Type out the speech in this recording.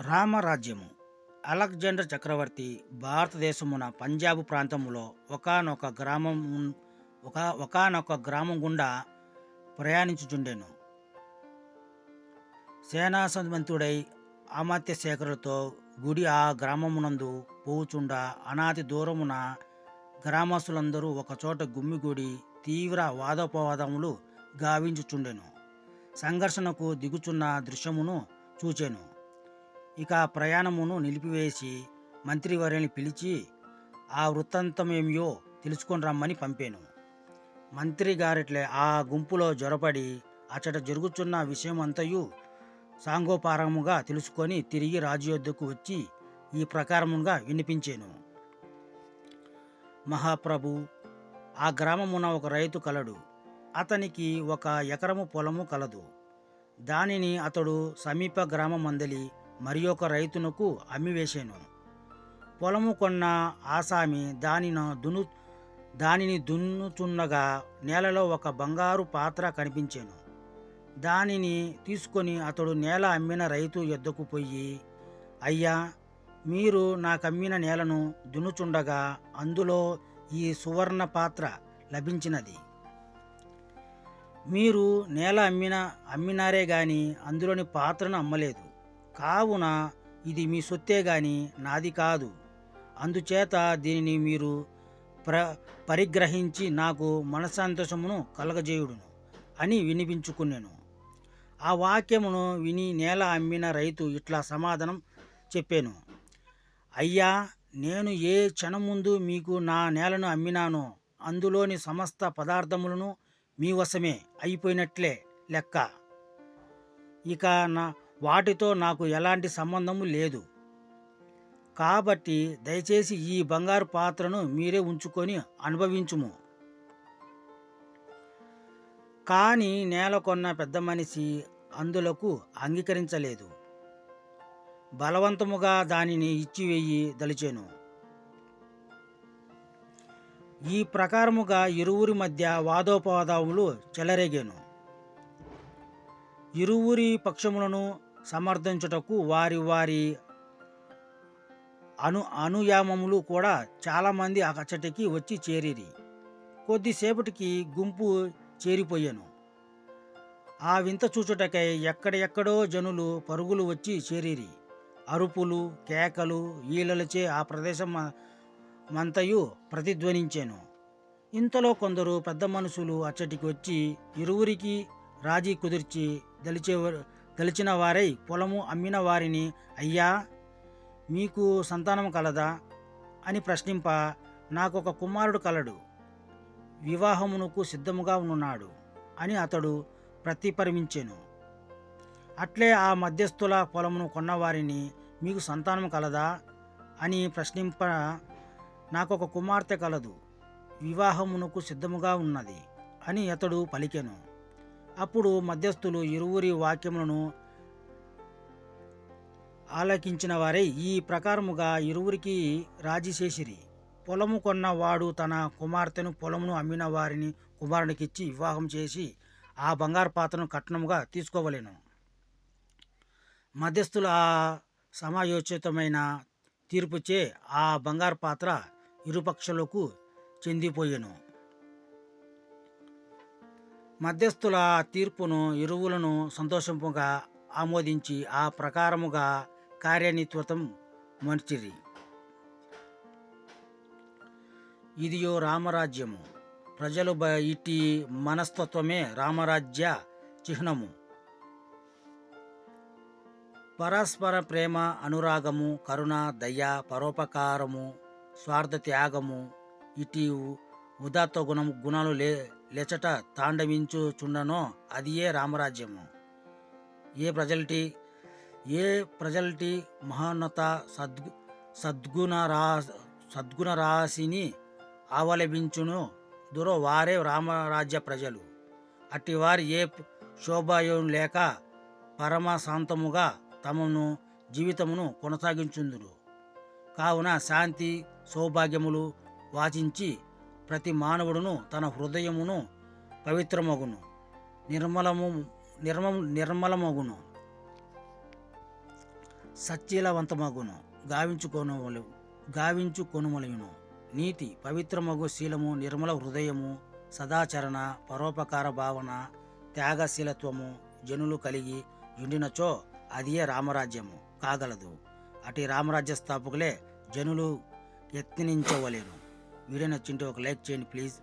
రామరాజ్యము. Alexander చక్రవర్తి భారతదేశమున పంజాబ్ ప్రాంతంలో ఒకానొక గ్రామం ఒక ఒకానొక గ్రామం గుండా ప్రయాణించుచుండెను. సేనాసమంతుడై అమాత్య శేఖరులతో గుడి ఆ గ్రామమునందు పోవుచుండ అనాది దూరమున గ్రామస్తులందరూ ఒకచోట గుమ్మిగూడి తీవ్ర వాదోపవాదములు గావించుచుండెను. సంఘర్షణకు దిగుచున్న దృశ్యమును చూచెను. ఇక ప్రయాణమును నిలిపివేసి మంత్రివర్యుని పిలిచి ఆ వృత్తాంతమేమియో తెలుసుకొని రమ్మని పంపాను మంత్రి గారిట్లే ఆ గుంపులో జొరపడి అచట జరుగుతున్న విషయమంతయు సాంగోపారముగా తెలుసుకొని తిరిగి రాజయోధకు వచ్చి ఈ ప్రకారముగా వినిపించాను. మహాప్రభు ఆ గ్రామమున ఒక రైతు కలడు. అతనికి ఒక ఎకరము పొలము కలదు. దానిని అతడు సమీప గ్రామమందలి మరి ఒక రైతునకు అమ్మివేశాను పొలము కొన్న ఆసామి దానిన దును దానిని దున్నుచున్నగా నేలలో ఒక బంగారు పాత్ర కనిపించాను. దానిని తీసుకొని అతడు నేల అమ్మిన రైతు ఎద్దకు పోయి అయ్యా మీరు నాకమ్మిన నేలను దున్నుచుండగా అందులో ఈ సువర్ణ పాత్ర లభించినది. మీరు నేల అమ్మిన అమ్మినారే గాని అందులోని పాత్రను అమ్మలేదు. కావున ఇది మీ సొత్తే గాని నాది కాదు. అందుచేత దీనిని మీరు ప్ర పరిగ్రహించి నాకు మనసంతోషమును కలగజేయుడును అని వినిపించుకున్నాను. ఆ వాక్యమును విని నేల అమ్మిన రైతు ఇట్లా సమాధానం చెప్పాను. అయ్యా నేను ఏ క్షణం ముందు మీకు నా నేలను అమ్మినానో అందులోని సమస్త పదార్థములను మీ వశమే అయిపోయినట్లే లెక్క. ఇక నా వాటితో నాకు ఎలాంటి సంబంధము లేదు. కాబట్టి దయచేసి ఈ బంగారు పాత్రను మీరే ఉంచుకొని అనుభవించుము. కానీ నేల కొన్న పెద్ద మనిషి అందులకు అంగీకరించలేదు. బలవంతముగా దానిని ఇచ్చివేయి దలిచాను. ఈ ప్రకారముగా ఇరువురి మధ్య వాదోపవాదములు చెలరేగాను. ఇరువురి పక్షములను సమర్థించుటకు వారి వారి అను అనుయామములు కూడా చాలామంది అచ్చటికి వచ్చి చేరిరి. కొద్దిసేపటికి గుంపు చేరిపోయాను. ఆ వింత చూచుటకై ఎక్కడెక్కడో జనులు పరుగులు వచ్చి చేరిరి. అరుపులు కేకలు ఈలలచే ఆ ప్రదేశం మంతయు ప్రతిధ్వనించాను. ఇంతలో కొందరు పెద్ద మనుషులు అచ్చటికి వచ్చి ఇరువురికి రాజీ కుదిర్చి దలిచేవారు గెలిచిన వారై పొలము అమ్మిన వారిని అయ్యా మీకు సంతానం కలదా అని ప్రశ్నింప నాకు ఒక కుమారుడు కలడు వివాహమునకు సిద్ధముగా ఉన్నాడు అని అతడు ప్రతిపరిమించెను. అట్లే ఆ మధ్యస్థుల పొలమును కొన్నవారిని మీకు సంతానం కలదా అని ప్రశ్నింప నాకు ఒక కుమార్తె కలదు వివాహమునకు సిద్ధముగా ఉన్నది అని అతడు పలికెను. అప్పుడు మధ్యస్థులు ఇరువురి వాక్యములను ఆలకించిన వారై. ఈ ప్రకారముగా ఇరువురికి రాజీ చేసిరి. పొలము కొన్న వాడు తన కుమార్తెను పొలమును అమ్మిన వారిని కుమారునికిచ్చి వివాహం చేసి ఆ బంగారు పాత్రను కట్నముగా తీసుకోవలేను. మధ్యస్థుల ఆ సమాయోచితమైన తీర్పుచే ఆ బంగారు పాత్ర ఇరుపక్షులకు చెందిపోయాను. మధ్యస్థుల తీర్పును ఇరువులను సంతోషముగా ఆమోదించి ఆ ప్రకారముగా కార్యనిత్వతం మంచిది ఇదియో రామరాజ్యము. ప్రజలు బ ఇట్టి మనస్తత్వమే రామరాజ్య చిహ్నము. పరస్పర ప్రేమ అనురాగము కరుణ దయ పరోపకారము స్వార్థ త్యాగము ఇటీ ఉదాత్త గుణం గుణాలు లే లెచట తాండవించుచుండనో అది ఏ రామరాజ్యము. ఏ ప్రజలటి ఏ ప్రజలటి మహోన్నత సద్గు సద్గుణ రా సద్గుణ రాశిని అవలంబించును దురో వారే రామరాజ్య ప్రజలు. అట్టి వారి ఏ శోభాయం లేక పరమశాంతముగా తమను జీవితమును కొనసాగించుందురు. కావున శాంతి సౌభాగ్యములు వాచించి ప్రతి మానవుడును తన హృదయమును పవిత్రమగును నిర్మలము నిర్మ నిర్మలమగును సచ్చీలవంతమగును గావించుకొను గావించుకొనుమలయును. నీతి పవిత్రమగు శీలము నిర్మల హృదయము సదాచరణ పరోపకార భావన త్యాగశీలత్వము జనులు కలిగి ఉండినచో అదియే రామరాజ్యము కాగలదు. అటు రామరాజ్య స్థాపకులే జనులు యత్నించవలేను. వీడియో నచ్చింటే ఒక లైక్ చేయండి ప్లీజ్